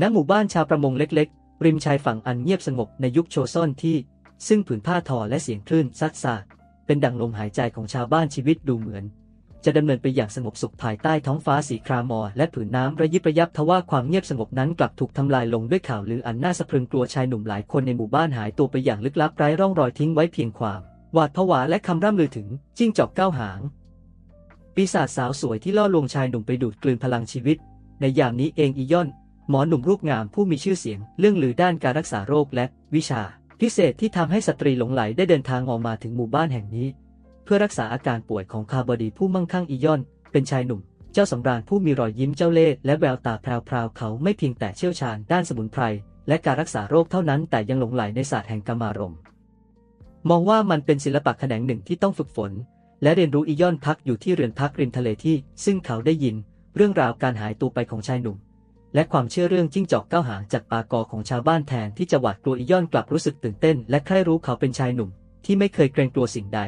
ณหมู่บ้านชาวประมงเล็กๆ ริมชายฝั่งอันเงียบสงบในยุคโชซ่อนที่ ซึ่งผืนผ้าทอและเสียงคลื่นซัดสาเป็นดั่งลมหายใจของชาวบ้านชีวิตดูเหมือน จะดำเนินไปอย่างสงบสุขภายใต้ท้องฟ้าสีครามอ และผืนน้ำระยิบระยับทว่าความเงียบสงบนั้นกลับถูกทำลายลงด้วยข่าวลืออันน่าสะพรึงกลัวชายหนุ่มหลายคนในหมู่บ้านหายตัวไปอย่างลึกลับไร้ร่องรอยทิ้งไว้เพียงความหวาดผวาและคำร่ำลือถึงจิ้งจอกเก้าหาง ปีศาจสาวสวยที่ล่อลวงชายหนุ่มไปดูดกลืนพลังชีวิต ในยามนี้เองอียอน หมอหนุ่มรูปงามผู้มีชื่อเสียงเรื่องลือด้านการรักษาโรคและวิชา พิเศษที่ทำให้สตรีหลงไหลได้เดินทางออกมาถึงหมู่บ้านแห่งนี้ เพื่อรักษาอาการป่วยของคาบดีผู้มั่งคั่งอียอน เป็นชายหนุ่ม เจ้าสำราญผู้มีรอยยิ้มเจ้าเล่ห์และแววตาแพรวๆเขาไม่เพียงแต่เชี่ยวชาญด้านสมุนไพรและการรักษาโรคเท่านั้นแต่ยังหลงไหลในศาสตร์แห่งกรรมารมณ์มองว่ามันเป็นศิลปะแขนงหนึ่งที่ต้องฝึกฝน และเรียนรู้อียอนพักอยู่ที่เรือนพักริมทะเลที่ ซึ่งเขาได้ยิน เรื่องราวการหายตัวไปของชายหนุ่ม และความเชื่อเรื่องจิ้งจอกเก้าหางจากปากอของชาวบ้านแทนที่จะหวาดกลัวอีย่อนกลับรู้สึกตื่นเต้น และใคร่รู้เขาเป็นชายหนุ่ม ที่ไม่เคยเกรงกลัวสิ่งใด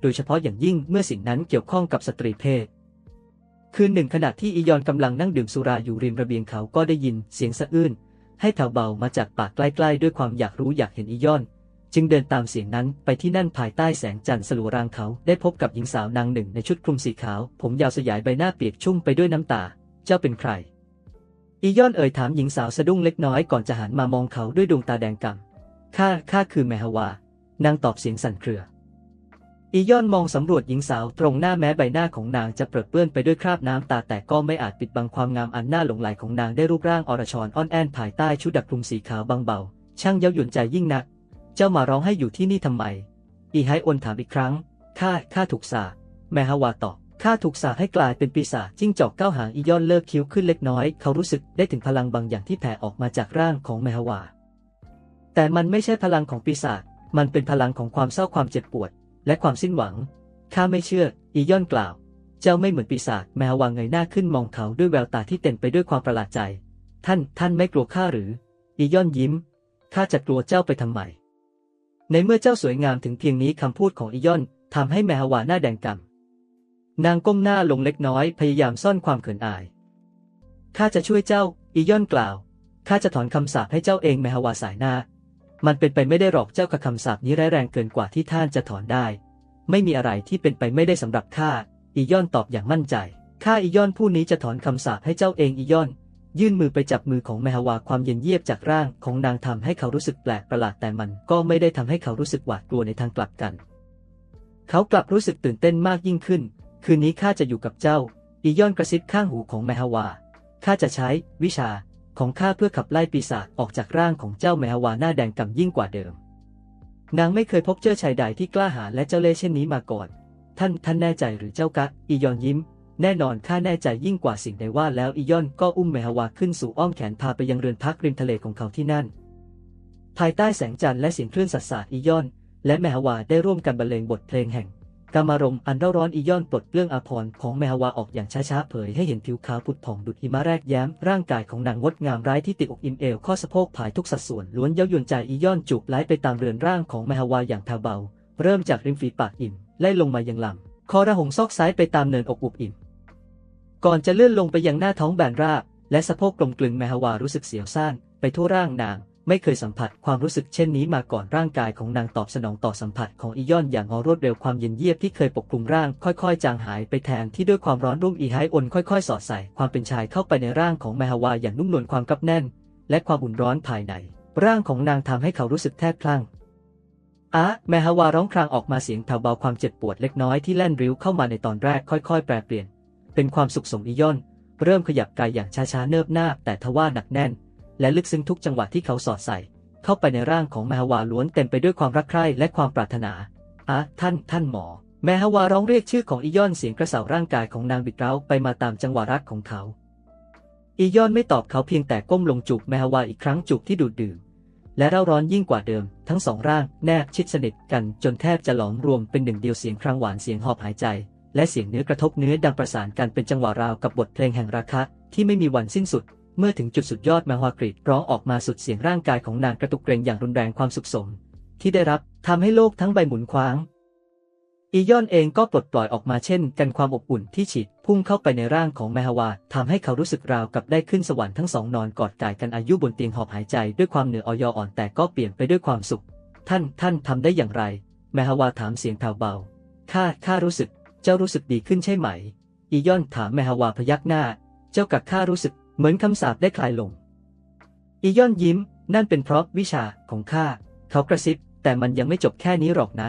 โดยเฉพาะอย่างยิ่งเมื่อสิ่งนั้นเกี่ยวข้องกับสตรีเพศ คืนหนึ่งขณะที่อียอนกำลังนั่งดื่มสุราอยู่ริมระเบียงเขาก็ได้ยินเสียงสะอื้นให้แผ่วเบามาจากปากใกล้ๆ ด้วยความอยากรู้อยากเห็นอียอน จึงเดินตามเสียงนั้นไปที่นั่นภายใต้แสงจันทร์สลัวรางเขาได้พบกับหญิงสาวนางหนึ่งในชุดคลุมสีขาว ผมยาวสยายใบหน้าเปียกชุ่มไปด้วยน้ำตา เจ้าเป็นใคร อียอนเอ่ยถามหญิงสาวสะดุ้งเล็กน้อยก่อนจะหันมามองเขาด้วยดวงตาแดงกำข้าข้าคือแมฮวานางตอบเสียงสั่นเครือ อียอนมองสำรวจหญิงสาวตรงหน้าแม้ใบหน้าของนางจะเปรอะเปื้อนไปด้วยคราบน้ำตาแต่ก็ไม่อาจปิดบังความงามอันน่าหลงใหลของนางได้รูปร่างอรชรอ่อนแอนภายใต้ชุดดักคลุมสีขาวบางเบา ช่างเย้ายวนใจยิ่งนัก เจ้ามาร้องให้อยู่ที่นี่ทำไม อีไฮอนถามอีกครั้งข้าข้าถูกสาแมฮวาตอบ ข้าถูกสาให้กลายเป็นปีศาจจิ้งจอกเก้าหางอียอนเลิกคิ้วขึ้นเล็กน้อย เขารู้สึกได้ถึงพลังบางอย่างที่แผ่ออกมาจากร่างของแมฮวา แต่มันไม่ใช่พลังของปีศาจ มันเป็นพลังของความเศร้าความเจ็บปวด และความสิ้นหวัง ข้าไม่เชื่อ อีย่อนกล่าว เจ้าไม่เหมือนปีศาจ แมววาเงยหน้าขึ้นมองเขาด้วยแววตาที่เต็มไปด้วยความประหลาดใจ ท่าน ท่านไม่กลัวข้าหรือ อีย่อนยิ้ม ข้าจะกลัวเจ้าไปทำไม ในเมื่อเจ้าสวยงามถึงเพียงนี้คำพูดของอีย่อนทำให้แมววาหน้าแดงกำ นางก้มหน้าลงเล็กน้อยพยายามซ่อนความเขินอาย ข้าจะช่วยเจ้า อีย่อนกล่าว ข้าจะถอนคำสาปให้เจ้าเองแมฮวาสายหน้า มันเป็นไปไม่ได้หรอกเจ้ากับคำสาปนี้ร้ายแรงเกินกว่าที่ท่านจะถอนได้ ไม่มีอะไรที่เป็นไปไม่ได้สำหรับข้า อีย่อนตอบอย่างมั่นใจ ข้าอีย่อนผู้นี้จะถอนคำสาปให้เจ้าเองอีย่อน ยื่นมือไปจับมือของแมฮวาความเย็นเยียบจากร่างของนางทำให้เขารู้สึกแปลกประหลาดแต่มันก็ไม่ได้ทำให้เขารู้สึกหวาดกลัวในทางกลับกัน เขากลับรู้สึกตื่นเต้นมากยิ่งขึ้น คืนนี้ข้าจะอยู่กับเจ้า อีย่อนกระซิบข้างหูของแมฮวา ข้าจะใช้วิชาของข้าเพื่อขับไล่ปีศาจออกจากร่างของเจ้าแมฮวาหน้าแดงกำยิ่งกว่าเดิม นางไม่เคยพบเจอชายใดที่กล้าหาญและเจ้าเล่ห์เช่นนี้มาก่อน ท่านท่านแน่ใจหรือเจ้ากะ อียอนยิ้ม แน่นอนข้าแน่ใจยิ่งกว่าสิ่งใดว่าแล้วอียอนก็อุ้มแมฮวาขึ้นสู่อ้อมแขนพาไปยังเรือนพักริมทะเลของเขาที่นั่น ภายใต้แสงจันทร์และเสียงคลื่นสัสาดอียอน และแมฮวาได้ร่วมกันบรรเลงบทเพลงแห่ง กามารมอันเร่าร้อนอีย่อนปลดเปลื้องอาภรณ์ของแมฮวาออกอย่างช้าๆเผยให้เห็นผิวขาวผุดผ่องดุจหิมะแรกแย้ม ร่างกายของนางงดงามร้ายที่ติดอกอิ่มเอวข้อสะโพกผายทุกสัดส่วนล้วนเย้ายวนใจอีย่อนจูบไล้ไปตามเรือนร่างของแมฮวาอย่างแผ่เบา เริ่มจากริมฝีปากอิ่มไล่ลงมายังลำคอระหงซอกซ้ายไปตามเนินอกอุบอิ่ม ก่อนจะเลื่อนลงไปยังหน้าท้องแบนราบและสะโพกกลมกลึงแมฮวารู้สึกเสียวซ่านไปทั่วร่างนาง ไม่เคยสัมผัสความรู้สึกเช่นนี้มาก่อนร่างกายของนางตอบสนองต่อสัมผัสของอีย่อนอย่างรวดเร็วความเย็นเยียบที่เคยปกคลุมร่างค่อยๆ จางหายไปแทนที่ด้วยความร้อนรุ่มอีไฮอนค่อยๆ สอดใส่ความเป็นชายเข้าไปในร่างของแมฮวาอย่างนุ่มนวลความกับแน่น และความอุ่นร้อนภายใน ร่างของนางทำให้เขารู้สึกแทบคลั่งอะแมฮวาร้องครางออกมาเสียงแผ่วเบาความเจ็บปวดเล็กน้อยที่แล่นริ้วเข้ามาในตอนแรกค่อยๆ แปรเปลี่ยน เป็นความสุขสมอีย่อน เริ่มขยับกายอย่างช้าๆเนิบหน้าแต่ทว่าหนักแน่น และลึกซึ้งทุกจังหวะที่เขาสอดใส่ เข้าไปในร่างของแมฮวาล้วนเต็มไปด้วยความรักใคร่และความปรารถนาอะท่าน ท่านหมอ แมฮวาร้องเรียกชื่อของอีย่อนเสียงกระเสาร่างกายของนางบิดเร้าไปมาตามจังหวะรักของเขา อีย่อนไม่ตอบเขาเพียงแต่ก้มลงจูบแมฮวาอีกครั้งจูบที่ดูดดื่มและเร่าร้อนยิ่งกว่าเดิม ทั้งสองร่างแนบชิดสนิทกันจนแทบจะหลอมรวมเป็นหนึ่งเดียวเสียงครางหวานเสียงหอบหายใจ และเสียงเนื้อกระทบเนื้อดังประสานกันเป็นจังหวะราวกับบทเพลงแห่งราคะที่ไม่มีวันสิ้นสุด เมื่อถึงจุดสุดยอดแมฮวากรีดร้องออกมาสุดเสียงร่างกายของนางกระตุกเกรงอย่างรุนแรงความสุขสม ที่ได้รับทำให้โลกทั้งใบหมุนคว้าง อียอนเองก็ปลดปล่อยออกมาเช่น กันความอบอุ่นที่ฉีดพุ่งเข้าไปในร่างของแมฮาวาทำให้เขารู้สึกราวกับได้ขึ้นสวรรค์ทั้งสองนอนกอดกายกันอายุบนเตียงหอบหายใจด้วยความเหนื่อออยอ่อนแต่ก็เปลี่ยนไปด้วยความสุข ท่านท่านทำได้อย่างไร แมฮาวาถามเสียงแผ่วเบาข้าข้ารู้สึก เจ้ารู้สึกดีขึ้นใช่ไหม อียอนถามแมฮาวาพยักหน้า เจ้ากับข้ารู้สึก เหมือนคำสาปได้คลายลง อียอนยิ้ม นั่นเป็นเพราะวิชาของข้า เขากระซิบ แต่มันยังไม่จบแค่นี้หรอกนะ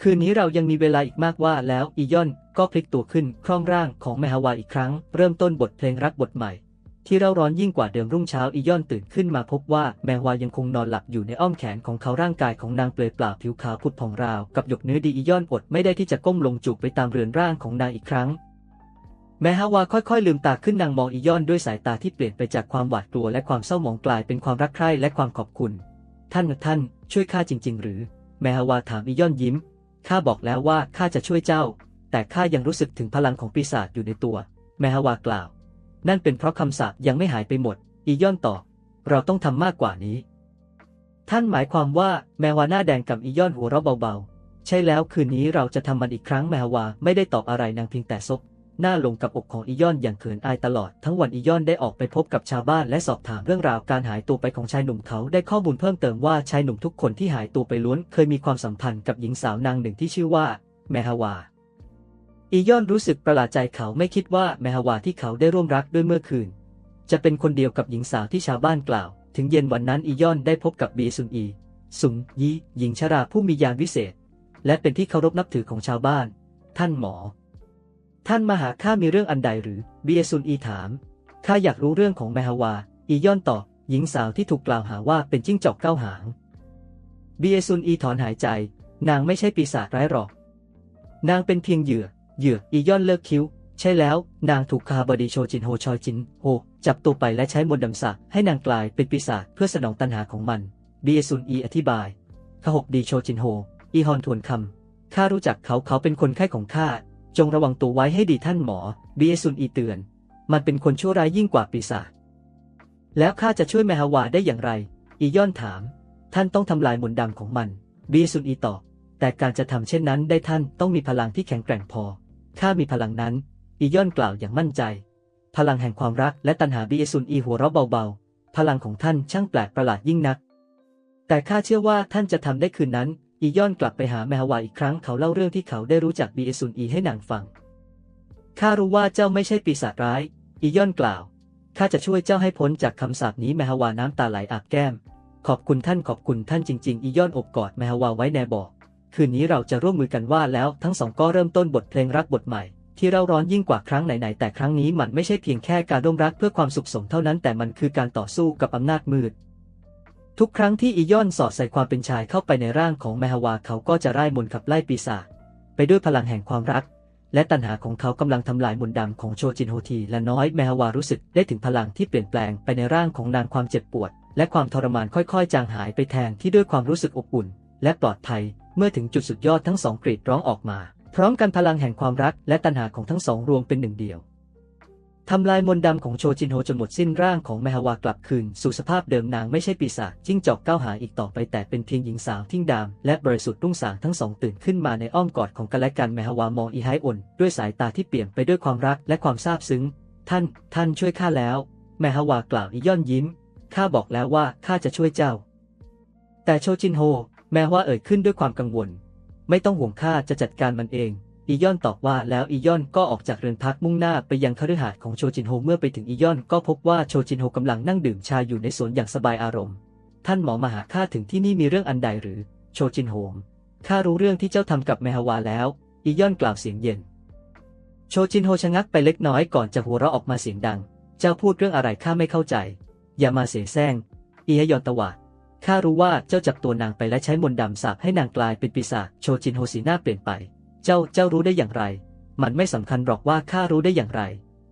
คืนนี้เรายังมีเวลาอีกมากว่าแล้วอียอนก็พลิกตัวขึ้นคล่องร่างของแมฮาวาอีกครั้ง เริ่มต้นบทเพลงรักบทใหม่ ที่เร่าร้อนยิ่งกว่าเดิมรุ่งเช้าอียอนตื่นขึ้นมาพบว่าแมฮาวายังคงนอนหลับอยู่ในอ้อมแขนของเขาร่างกายของนางเปลือยเปล่าผิวขาวผุดผ่องราว กับหยกเนื้อดีอียอนอดไม่ได้ที่จะก้มลงจูบไปตามเรือนร่างของนางอีกครั้ง แมฮาวาค่อยๆ ลืมตาขึ้นนางมองอียอนด้วยสายตาที่เปลี่ยนไปจากความหวาดกลัวและความเศร้าหมองกลายเป็นความรักใคร่และความขอบคุณ ท่านท่าน ช่วยข้าจริง ๆ หรือ แมฮาวาถามอียอนยิ้มข้าบอกแล้วว่าข้าจะช่วยเจ้า แต่ข้ายังรู้สึกถึงพลังของปีศาจอยู่ในตัว แมฮาวากล่าว นั่นเป็นเพราะคำสาปยังไม่หายไปหมด อียอนตอบเราต้องทำมากกว่านี้ ท่านหมายความว่าแมวาหน้าแดงกับอียอนหัวเราะเบาๆ ใช่แล้วคืนนี้เราจะทำมันอีกครั้งแมวาไม่ได้ตอบอะไรนางเพียงแต่ซบ หน้าลงกับอกของอียอนอย่างเขินอายตลอด ทั้งวันอียอนได้ออกไปพบกับชาวบ้านและสอบถามเรื่องราวการหายตัวไปของชายหนุ่มเขาได้ข้อมูลเพิ่มเติมว่าชายหนุ่มทุกคนที่หายตัวไปล้วนเคยมีความสัมพันธ์กับหญิงสาวนางหนึ่งที่ชื่อว่า แมฮาวาอียอนรู้สึกประหลาดใจเขาไม่คิดว่าแมฮาวาที่เขาได้ร่วมรักด้วยเมื่อคืน จะเป็นคนเดียวกับหญิงสาวที่ชาวบ้านกล่าว ถึงเย็นวันนั้นอียอนได้พบกับบีซุนอีสุงยีหญิงชราผู้มียานวิเศษ และเป็นที่เคารพนับถือของชาวบ้าน ท่านหมอ ท่านมาหาข้ามีเรื่องอันใดหรือเบียซุนอีถาม ข้าอยากรู้เรื่องของแมฮาวา อียอนตอบ หญิงสาวที่ถูกกล่าวหาว่าเป็นจิ้งจอกเก้าหาง เบียซุนอีถอนหายใจ นางไม่ใช่ปีศาจร้ายหรอก นางเป็นเพียงเหยื่อ เหยื่อ อียอนเลิกคิ้ว ใช่แล้ว นางถูกคาบดีโชจินโฮชอยจินโฮจับตัวไปและใช้มนต์ดำสาให้นางกลายเป็นปีศาจเพื่อสนองตัณหาของมัน เบีเอซุนอีอธิบายขหกดีโชจินโฮ อีฮอนทวนคำข้ารู้จักเขาเขาเป็นคนไข้ของข้า จงระวังตัวไว้ให้ดีท่านหมอบีเอซุนอีเตือน มันเป็นคนชั่วร้ายยิ่งกว่าปีศาจแล้วข้าจะช่วยแมฮาวาได้อย่างไร อียอนถาม ท่านต้องทำลายมนต์ดำของมันบีเอซุนอีตอบแต่การจะทำเช่นนั้นได้ท่านต้องมีพลังที่แข็งแกร่งพอข้ามีพลังนั้น อียอนกล่าวอย่างมั่นใจ พลังแห่งความรักและตัณหาบีเอซุนอีหัวเราะเบาๆ พลังของท่านช่างแปลกประหลาดยิ่งนัก แต่ข้าเชื่อว่าท่านจะทำได้คืนนั้น อียอนกลับไปหาแมฮวาอีกครั้งเขาเล่าเรื่องที่เขาได้รู้จักบีเอซุนอีให้นางฟัง ข้ารู้ว่าเจ้าไม่ใช่ปีศาจร้าย อียอนกล่าว ข้าจะช่วยเจ้าให้พ้นจากคำสาปนี้แมฮวาน้ำตาไหลอาบแก้ม ขอบคุณท่านขอบคุณท่านจริง ๆ อียอนอบกอดแมฮวาไว้แนบอก คืนนี้เราจะร่วมมือกันว่าแล้วทั้งสองก็เริ่มต้นบทเพลงรักบทใหม่ ที่เร่าร้อนยิ่งกว่าครั้งไหนๆแต่ครั้งนี้มันไม่ใช่เพียงแค่การร่วมรักเพื่อความสุขสมเท่านั้นแต่มันคือการต่อสู้กับอำนาจมืด ทุกครั้งที่อียอนสอดใส่ความเป็นชายเข้าไปในร่างของแมฮวาเขาก็จะไล่มนขับไล่ปีศาจไปด้วยพลังแห่งความรัก และตัณหาของเขากำลังทำลายมนต์ดำของโชจินโฮที และน้อยแมฮวารู้สึกได้ถึงพลังที่เปลี่ยนแปลงไปในร่างของนางความเจ็บปวด และความทรมานค่อยๆ จางหายไปแทนที่ด้วยความรู้สึกอบอุ่น และปลอดภัย เมื่อถึงจุดสุดยอดทั้งสองกรีดร้องออกมา พร้อมกันพลังแห่งความรักและตัณหาของทั้งสองรวมเป็นหนึ่งเดียว ทำลายมนต์ดำของโชจินโฮจนหมดสิ้นร่างของแมฮาวากลับคืน สู่สภาพเดิมนางไม่ใช่ปีศาจจิ้งจอกก้าวหาอีกต่อไปแต่เป็นเพียงหญิงสาวทิ้งดามและบริสุทธิ์รุ่งสางทั้งสองตื่นขึ้นมาในอ้อมกอดของกันและกันแมฮาวามองอีไฮอ่นด้วยสายตาที่เปลี่ยนไปด้วยความรักและความซาบซึ้ง ท่าน ท่านช่วยข้าแล้ว แมฮาวากล่าวอีย่อนยิ้มข้าบอกแล้วว่าข้าจะช่วยเจ้า แต่โชจินโฮ แม้ว่าเอ่ยขึ้นด้วยความกังวล ไม่ต้องห่วงข้าจะจัดการมันเอง อียอนตอบว่าแล้วอียอนก็ออกจากเรือนพักมุ่งหน้าไปยังคฤหาสน์ของโชจินโฮเมื่อไปถึงอียอนก็พบว่าโชจินโฮกำลังนั่งดื่มชาอยู่ในสวนอย่างสบายอารมณ์ ท่านหมอมาหาข้าถึงที่นี่มีเรื่องอันใดหรือ โชจินโฮมข้ารู้เรื่องที่เจ้าทำกับแมฮาวาแล้ว อียอนกล่าวเสียงเย็น โชจินโฮชะงักไปเล็กน้อยก่อนจะหัวเราะออกมาเสียงดัง เจ้าพูดเรื่องอะไรข้าไม่เข้าใจ อย่ามาเสแสร้งอีฮยอนตวาดข้ารู้ว่าเจ้าจับตัวนางไปและใช้มนต์ดำสาปให้นางกลายเป็นปีศาจโชจินโฮสีหน้าเปลี่ยนไป เจ้าเจ้ารู้ได้อย่างไร มันไม่สำคัญหรอกว่าข้ารู้ได้อย่างไร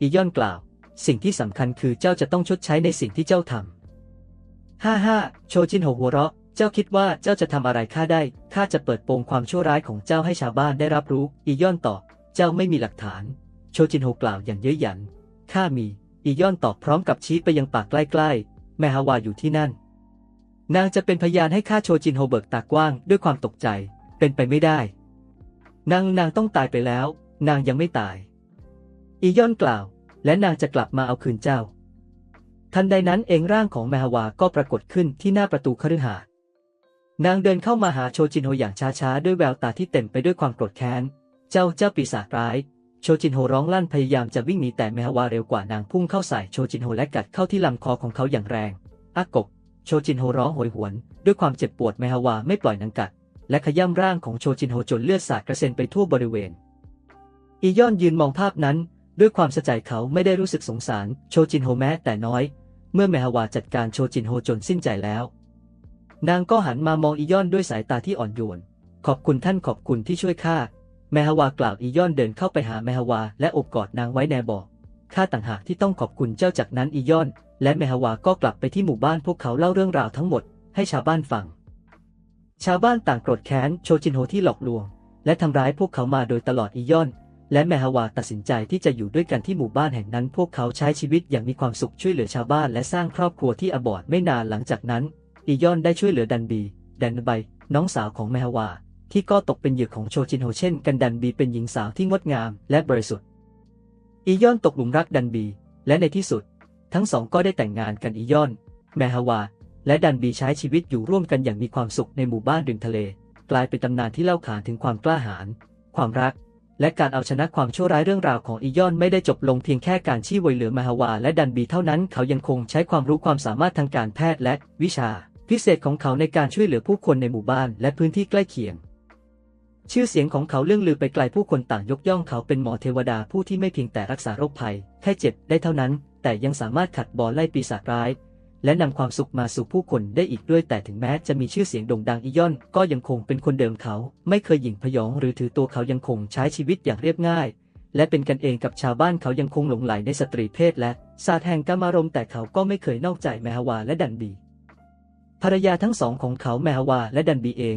อีย่อนกล่าว สิ่งที่สำคัญคือเจ้าจะต้องชดใช้ในสิ่งที่เจ้าทำฮ่าฮ่าโชจินโฮหัวเราะ เจ้าคิดว่าเจ้าจะทำอะไรข้าได้ ข้าจะเปิดโปงความชั่วร้ายของเจ้าให้ชาวบ้านได้รับรู้ อีย่อนตอบ เจ้าไม่มีหลักฐาน โชจินโฮกล่าวอย่างเย้ยหยัน ข้ามี อีย่อนตอบพร้อมกับชี้ไปยังปากใกล้ๆ แมฮาวาอยู่ที่นั่น นางจะเป็นพยานให้ข้าโชจินโฮเบิกตากว้างด้วยความตกใจ เป็นไปไม่ได้ นางนางต้องตายไปแล้ว นางยังไม่ตาย อีย่อนกล่าว และนางจะกลับมาเอาคืนเจ้า ทันใดนั้นเองร่างของแมฮวาก็ปรากฏขึ้นที่หน้าประตูคฤหาสน์นางเดินเข้ามาหาโชจินโฮอย่างช้าๆ ด้วยแววตาที่เต็มไปด้วยความโกรธแค้น เจ้าเจ้าปีศาจร้าย โชจินโฮร้องลั่นพยายามจะวิ่งหนีแต่แมฮวาเร็วกว่านางพุ่งเข้าใส่โชจินโฮและกัดเข้าที่ลำคอของเขาอย่างแรงอากกโชจินโฮร้องโหยหวน ด้วยความเจ็บปวดแมฮวาไม่ปล่อยนางกัด และขย้ำร่างของโชจินโฮจนเลือดสาดกระเซ็นไปทั่วบริเวณ อียอนยืนมองภาพนั้น ด้วยความสะใจเขาไม่ได้รู้สึกสงสารโชจินโฮแม้แต่น้อย เมื่อแมฮาวาจัดการโชจินโฮจนสิ้นใจแล้ว นางก็หันมามองอียอนด้วยสายตาที่อ่อนโยน ขอบคุณท่านขอบคุณที่ช่วยข้าแมฮาวากล่าวอียอนเดินเข้าไปหาแมฮาวาและอบกอดนางไว้แนบอกข้าต่างหากที่ต้องขอบคุณเจ้าจากนั้นอียอน และแมฮาวาก็กลับไปที่หมู่บ้านพวกเขาเล่าเรื่องราวทั้งหมดให้ชาวบ้านฟัง ชาวบ้านต่างโกรธแค้นโชจินโฮที่หลอกลวง และทำร้ายพวกเขามาโดยตลอดอียอน และแมฮาวาตัดสินใจที่จะอยู่ด้วยกันที่หมู่บ้านแห่งนั้น พวกเขาใช้ชีวิตอย่างมีความสุขช่วยเหลือชาวบ้านและสร้างครอบครัวที่อบอดไม่นานหลังจากนั้น อียอนได้ช่วยเหลือดันบีดันใบน้องสาวของแมฮาวา ที่ก็ตกเป็นเหยื่อของโชจินโฮเช่นกันดันบีเป็นหญิงสาวที่งดงามและบริสุทธิ์อียอนตกหลุมรักดันบี และในที่สุด ทั้งสองก็ได้แต่งงานกันอียอน แมฮาวา และดันบีใช้ชีวิตอยู่ร่วมกันอย่างมีความสุขในหมู่บ้านริมทะเล กลายเป็นตำนานที่เล่าขานถึงความกล้าหาญความรัก และการเอาชนะความชั่วร้ายเรื่องราวของอียอนไม่ได้จบลงเพียงแค่การชี้วยเหลือมหาวา และดันบีเท่านั้นเขายังคงใช้ความรู้ความสามารถทางการแพทย์และวิชา พิเศษของเขาในการช่วยเหลือผู้คนในหมู่บ้านและพื้นที่ใกล้เคียงชื่อเสียงของเขาเรื่องลือไปไกลผู้คนต่างยกย่องเขาเป็นหมอเทวดาผู้ที่ไม่เพียงแต่รักษาโรคภัย แค่เจ็บได้เท่านั้น แต่ยังสามารถขัดบอลไล่ปีศาจร้าย และนำความสุขมาสู่ผู้คนได้อีกด้วย แต่ถึงแม้จะมีชื่อเสียงโด่งดังอีย่อน ก็ยังคงเป็นคนเดิมเขา ไม่เคยหยิ่งพยองหรือถือตัวเขายังคงใช้ชีวิตอย่างเรียบง่าย และเป็นกันเองกับชาวบ้านเขายังคงหลงไหลในสตรีเพศและศาสตร์แห่งกามารมแต่เขาก็ไม่เคยนอกใจแมฮวาและดันบี ภรรยาทั้งสองของเขาแมฮวาและดันบีเอง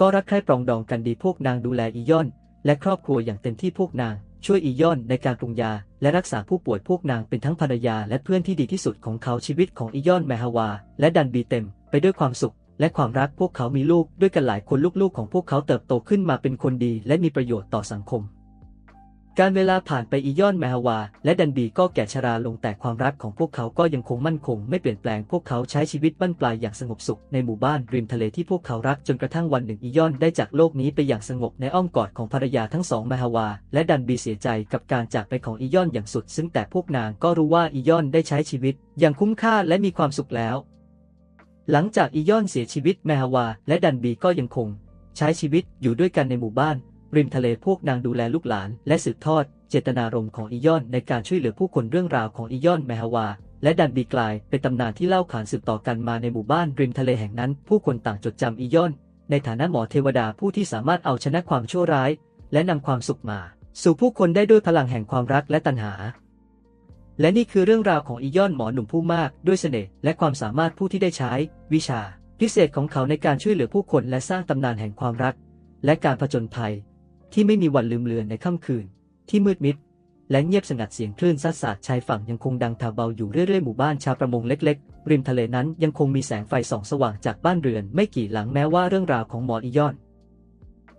ก็รักใคร่ปรองดองกันดีพวกนางดูแลอีย่อน และครอบครัวอย่างเต็มที่พวกนาง ช่วยอีย่อนในการปรุงยา และรักษาผู้ป่วยพวกนางเป็นทั้งภรรยาและเพื่อนที่ดีที่สุดของเขาชีวิตของอีย่อนแมฮาวา และดันบีเต็ม ไปด้วยความสุข และความรักพวกเขามีลูกด้วยกันหลายคนลูกๆ ของพวกเขาเติบโตขึ้นมาเป็นคนดี และมีประโยชน์ต่อสังคม การเวลาผ่านไปอีย่อนแมฮาวา และดันบีก็แก่ชราลงแต่ความรักของพวกเขาก็ยังคงมั่นคง ไม่เปลี่ยนแปลงพวกเขาใช้ชีวิตบั้นปลายอย่างสงบสุขในหมู่บ้านริมทะเลที่พวกเขารักจนกระทั่งวันหนึ่งอีย่อนได้จากโลกนี้ไปอย่างสงบในอ้อมกอดของภรรยาทั้งสองแมฮาวา และดันบีเสียใจกับการจากไปของอีย่อนอย่างสุด ซึ่งแต่พวกนางก็รู้ว่าอีย่อนได้ใช้ชีวิต อย่างคุ้มค่าและมีความสุขแล้ว หลังจากอีย่อนเสียชีวิตแมฮาวา และดันบีก็ยังคง ใช้ชีวิตอยู่ด้วยกันในหมู่บ้าน ริมทะเลพวกนางดูแลลูกหลาน และสืบทอด เจตนารมณ์ของอียอนในการช่วยเหลือผู้คนเรื่องราวของอียอนแมฮาวา และดันบีกลายเป็นตำนานที่เล่าขานสืบต่อกันมาในหมู่บ้านริมทะเลแห่งนั้น ผู้คนต่างจดจำอียอน ในฐานะหมอเทวดาผู้ที่สามารถเอาชนะความชั่วร้าย และนำความสุขมา สู่ผู้คนได้ด้วยพลังแห่งความรักและตัณหา และนี่คือเรื่องราวของอียอนหมอหนุ่มผู้มาก ด้วยเสน่ห์และความสามารถผู้ที่ได้ใช้ วิชา พิเศษของเขาในการช่วยเหลือผู้คนและสร้างตำนานแห่งความรัก และการผจญภัย ที่ไม่มีวันลืมเลือนในค่ำคืน ที่มืดมิด และเงียบสงัดเสียงคลื่นซัดสาดชายฝั่งยังคงดังถาเบาอยู่เรื่อยๆหมู่บ้านชาวประมงเล็กๆ ริมทะเลนั้นยังคงมีแสงไฟส่องสว่างจากบ้านเรือน ไม่กี่หลังแม้ว่าเรื่องราวของหมออียอน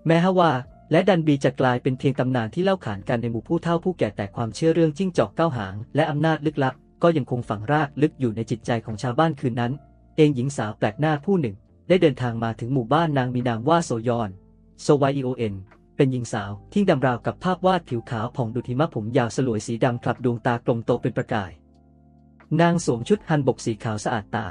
แม้ฮาวาและดันบีจะกลายเป็นเพียงตำนานที่เล่าขานกันในหมู่ผู้เฒ่าผู้แก่แต่ความเชื่อเรื่องจิ้งจอกเก้าหาง และอำนาจลึกลับ ก็ยังคงฝังรากลึกอยู่ในจิตใจของชาวบ้านคืนนั้น เองหญิงสาวแปลกหน้าผู้หนึ่ง ได้เดินทางมาถึงหมู่บ้านนางมีนามว่าโซยอนโซวายโอเอ็น เป็นหญิงสาวที่ดำราวกับภาพวาดผิวขาวผ่องดุจหิมะผมยาวสลวยสีดำคลับดวงตากลมโตเป็นประกาย นางสวมชุดฮันบกสีขาวสะอาดตา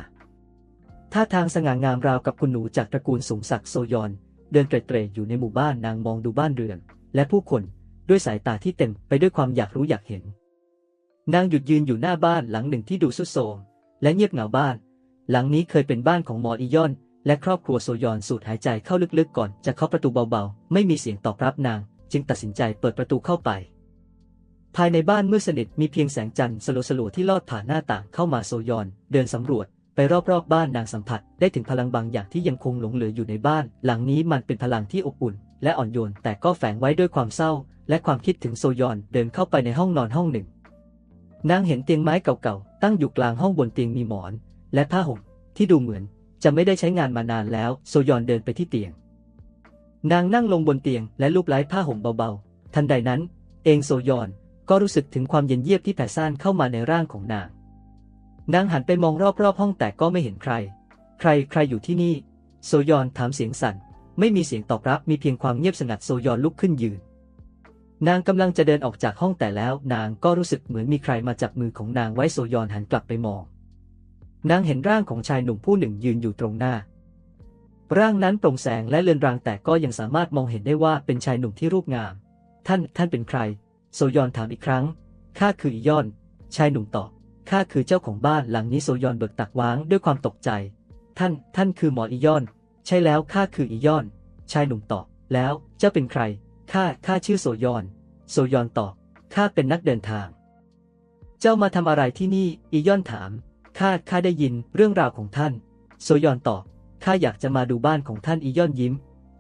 ท่าทางสง่างามราวกับคุณหนูจากตระกูลสูงศักดิ์โซยอน เดินเตร่ๆอยู่ในหมู่บ้านนางมองดูบ้านเรือน และผู้คนด้วยสายตาที่เต็มไปด้วยความอยากรู้อยากเห็น นางหยุดยืนอยู่หน้าบ้านหลังหนึ่งที่ดูสุดโทมและเงียบเหงาบ้าน หลังนี้เคยเป็นบ้านของหมออียอน และครอบครัวโซยอนสูดหายใจเข้าลึกๆก่อนจะเคาะประตูเบาๆ ไม่มีเสียงตอบรับนาง จึงตัดสินใจเปิดประตูเข้าไป ภายในบ้านมืดสนิทมีเพียงแสงจันทร์สลัวๆที่ลอดผ่านหน้าต่างเข้ามาโซยอน เดินสำรวจไปรอบๆบบ้านนางสัมผัสได้ถึงพลังบางอย่างที่ยังคงหลงเหลืออยู่ในบ้าน หลังนี้มันเป็นพลังที่อบอุ่น และอ่อนโยนแต่ก็แฝงไว้ด้วยความเศร้า และความคิดถึงโซยอนเดินเข้าไปในห้องนอนห้องหนึ่ง นางเห็นเตียงไม้เก่าๆตั้งอยู่กลางห้องบนเตียงมีหมอน และผ้าห่มที่ดูเหมือน จะไม่ได้ใช้งานมานานแล้ว โซยอนเดินไปที่เตียง นางนั่งลงบนเตียงและลูบไล้ผ้าห่มเบาๆ ทันใดนั้น เองโซยอนก็รู้สึกถึงความเย็นเยียบที่แผ่ซ่านเข้ามาในร่างของนาง นางหันไปมองรอบๆห้องแต่ก็ไม่เห็นใคร ใครใครอยู่ที่นี่ โซยอนถามเสียงสั่น ไม่มีเสียงตอบรับมีเพียงความเงียบสงัดโซยอนลุกขึ้นยืน นางกำลังจะเดินออกจากห้องแต่แล้ว นางก็รู้สึกเหมือนมีใครมาจับมือของนางไว้โซยอนหันกลับไปมอง นางเห็นร่างของชายหนุ่มผู้หนึ่งยืนอยู่ตรงหน้า ร่างนั้นโปร่งแสงและเลือนรางแต่ก็ยังสามารถมองเห็นได้ว่าเป็นชายหนุ่มที่รูปงาม ท่านท่านเป็นใคร โซยอนถามอีกครั้ง ข้าคืออียอน ชายหนุ่มตอบ ข้าคือเจ้าของบ้านหลังนี้โซยอนเบิกตักว้างด้วยความตกใจ ท่าน ท่านคือหมออียอน ใช่แล้วข้าคืออียอน ชายหนุ่มตอบ แล้วเจ้าเป็นใคร ข้า ข้าชื่อโซยอน โซยอนตอบ ข้าเป็นนักเดินทาง เจ้ามาทำอะไรที่นี่ อียอนถาม ข้าข้าได้ยินเรื่องราวของท่าน โซยอนตอบข้าอยากจะมาดูบ้านของท่านอียอนยิ้ม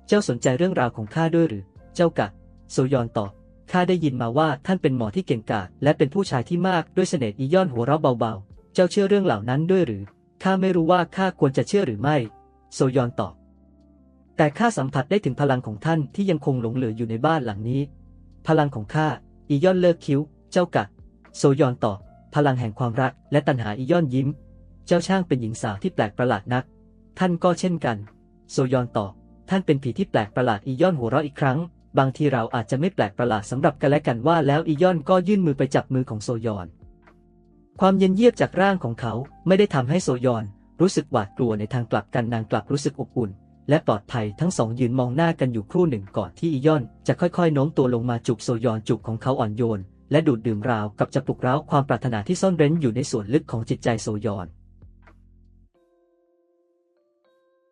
เจ้าสนใจเรื่องราวของข้าด้วยหรือ เจ้ากะ โซยอนตอบข้าได้ยินมาว่าท่านเป็นหมอที่เก่งกาจและเป็นผู้ชายที่มากด้วยเสน่ห์อียอนหัวเราะเบาๆ เจ้าเชื่อเรื่องเหล่านั้นด้วยหรือข้าไม่รู้ว่าข้าควรจะเชื่อหรือไม่ โซยอนตอบแต่ข้าสัมผัสได้ถึงพลังของท่านที่ยังคงหลงเหลืออยู่ในบ้านหลังนี้ พลังของข้าอียอนเลิกคิ้ว เจ้ากะ โซยอนตอบ พลังแห่งความรักและตัณหาอียอนยิ้ม เจ้าช่างเป็นหญิงสาวที่แปลกประหลาดนัก ท่านก็เช่นกัน โซยอนตอบท่านเป็นผีที่แปลกประหลาดอียอนหัวเราะอีกครั้ง บางทีเราอาจจะไม่แปลกประหลาดสำหรับกันและกันว่าแล้วอียอนก็ยื่นมือไปจับมือของโซยอน ความเย็นเยียบจากร่างของเขาไม่ได้ทำให้โซยอนรู้สึกหวาดกลัวในทางกลับกันนางกลับรู้สึกอบอุ่น และปลอดภัยทั้งสองยืนมองหน้ากันอยู่ครู่หนึ่งก่อนที่อียอนจะค่อยๆโน้มตัวลงมาจูบโซยอนจูบของเขาอ่อนโยน และดูดดื่มราวกับจะปลุกเร้าความปรารถนาที่ซ่อนเร้นอยู่ในส่วนลึกของจิตใจโซยอน